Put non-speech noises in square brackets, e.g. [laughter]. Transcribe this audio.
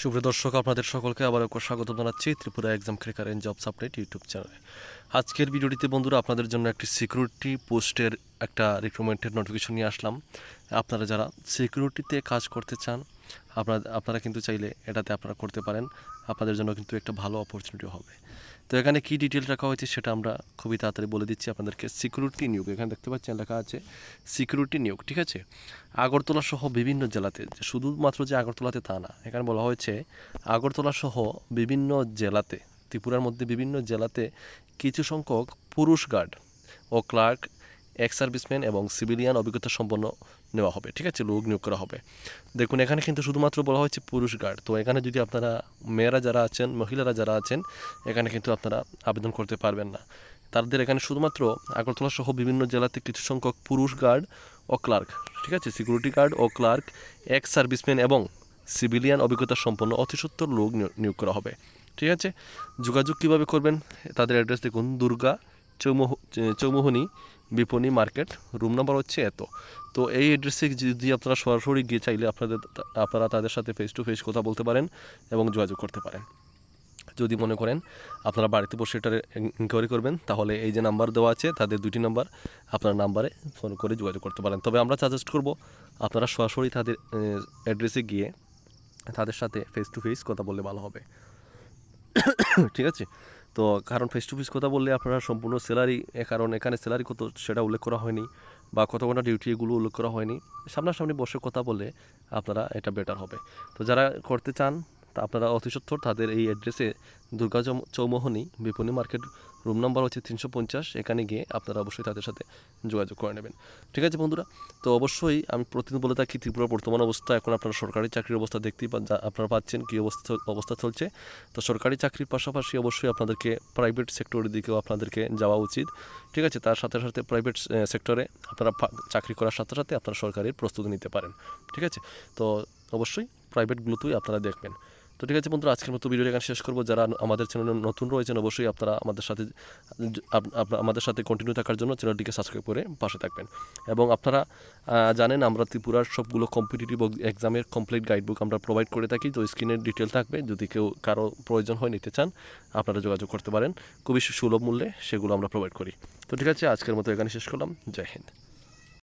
সুপ্রিয় দর্শক, আপনাদের সকলকে আবার একবার স্বাগত জানাচ্ছি Tripura exam cracker and jobs update YouTube চ্যানেলে আজকের ভিডিওটিতে বন্ধুরা, আপনাদের জন্য একটি সিকিউরিটি পোস্টের একটা রিক্রুটমেন্টের নোটিফিকেশন নিয়ে আসলাম। আপনারা যারা সিকিউরিটিতে কাজ করতে চান, আপনারা আপনারা কিন্তু চাইলে এটাতে আপনারা করতে পারেন। আপনাদের জন্য কিন্তু একটা ভালো অপরচুনিটি হবে। তো এখানে কী ডিটেল রাখা হয়েছে সেটা আমরা খুবই তাড়াতাড়ি বলে দিচ্ছি আপনাদেরকে। সিকিউরিটি নিয়োগ, এখানে দেখতে পাচ্ছেন লেখা আছে সিকিউরিটি নিয়োগ, ঠিক আছে? আগরতলা সহ বিভিন্ন জেলাতে, শুধুমাত্র যে আগরতলাতে তা না, এখানে বলা হয়েছে আগরতলা সহ বিভিন্ন জেলাতে, ত্রিপুরার মধ্যে বিভিন্ন জেলাতে কিছু সংখ্যক পুরুষ গার্ড ও ক্লার্ক এক্স সার্ভিসম্যান এবং সিভিলিয়ান অভিজ্ঞতা সম্পন্ন নেওয়া হবে, ঠিক আছে? লোক নিয়োগ করা হবে। দেখুন, এখানে কিন্তু শুধুমাত্র বলা হয়েছে পুরুষ গার্ড তো এখানে যদি আপনারা মেয়েরা যারা আছেন, মহিলারা যারা আছেন, এখানে কিন্তু আপনারা আবেদন করতে পারবেন না। তাদের এখানে শুধুমাত্র আগরতলা সহ বিভিন্ন জেলাতে কিছু সংখ্যক পুরুষ গার্ড ও ক্লার্ক ঠিক আছে? সিকিউরিটি গার্ড ও ক্লার্ক এক্স সার্ভিসম্যান এবং সিভিলিয়ান অভিজ্ঞতা সম্পন্ন অতিসত্তর লোক নিয়োগ করা হবে, ঠিক আছে? যোগাযোগ কীভাবে করবেন? তাদের অ্যাড্রেস দেখুন, দুর্গা চৌমোহ চৌমোহনী বিপণী মার্কেট, রুম নাম্বার হচ্ছে এত। তো এই অ্যাড্রেসে যদি আপনারা সরাসরি গিয়ে চাইলে আপনাদের, আপনারা তাদের সাথে ফেস টু ফেস কথা বলতে পারেন এবং যোগাযোগ করতে পারেন। যদি মনে করেন আপনারা বাড়িতে বসে এটার ইনকোয়ারি করবেন, তাহলে এই যে নাম্বার দেওয়া আছে, তাদের দুটি নাম্বার আপনার নাম্বারে ফোন করে যোগাযোগ করতে পারেন। তবে আমরা সাজেস্ট করব আপনারা সরাসরি তাদের অ্যাড্রেসে গিয়ে তাদের সাথে ফেস টু ফেস কথা বললে ভালো হবে। [coughs] ঠিক আছে? তো কারণ ফেস টু ফেস কথা বললে আপনারা সম্পূর্ণ স্যালারি কারণ এখানে স্যালারি কত সেটা উল্লেখ করা হয়নি বা কত ঘণ্টা ডিউটি এগুলো উল্লেখ করা হয়নি। সামনাসামনি বসে কথা বলে আপনারা এটা বেটার হবে। তো যারা করতে চান তা আপনারা অতি সত্তর তাদের এই অ্যাড্রেসে দুর্গা চৌমোহনী বিপণী মার্কেট রুম নাম্বার হচ্ছে তিনশো পঞ্চাশ। এখানে গিয়ে আপনারা অবশ্যই তাদের সাথে যোগাযোগ করে নেবেন। ঠিক আছে বন্ধুরা, তো অবশ্যই আমি প্রতিদিন বলে থাকি ত্রিপুরার বর্তমান অবস্থা, এখন আপনারা সরকারি চাকরির অবস্থা দেখতেই আপনারা পাচ্ছেন, কী অবস্থা অবস্থা চলছে। তো সরকারি চাকরির পাশাপাশি অবশ্যই আপনাদেরকে প্রাইভেট সেক্টরের দিকেও আপনাদেরকে যাওয়া উচিত। ঠিক আছে, তার সাথে সাথে প্রাইভেট সেক্টরে আপনারা চাকরি করার সাথে সাথে আপনারা সরকারের প্রস্তুতি নিতে পারেন। ঠিক আছে, তো অবশ্যই প্রাইভেটগুলোতেই আপনারা দেখবেন। তো ঠিক আছে বন্ধুরা, আজকের মতো ভিডিও এখানে শেষ করব। যারা আমাদের চ্যানেলে নতুন রয়েছেন, অবশ্যই আপনারা আমাদের সাথে আমাদের সাথে কন্টিনিউ থাকার জন্য চ্যানেলটিকে সাবস্ক্রাইব করে পাশে থাকবেন। এবং আপনারা জানেন আমরা ত্রিপুরার সবগুলো কম্পিটিটিভ এক্সামের কমপ্লিট গাইডবুক আমরা প্রোভাইড করে থাকি, তো স্ক্রিনের ডিটেল থাকবে। যদি কেউ কারও প্রয়োজন হয়, নিতে চান, আপনারা যোগাযোগ করতে পারেন। খুবই সুলভ মূল্যে সেগুলো আমরা প্রোভাইড করি। তো ঠিক আছে, আজকের মতো এখানে শেষ করলাম। জয় হিন্দ।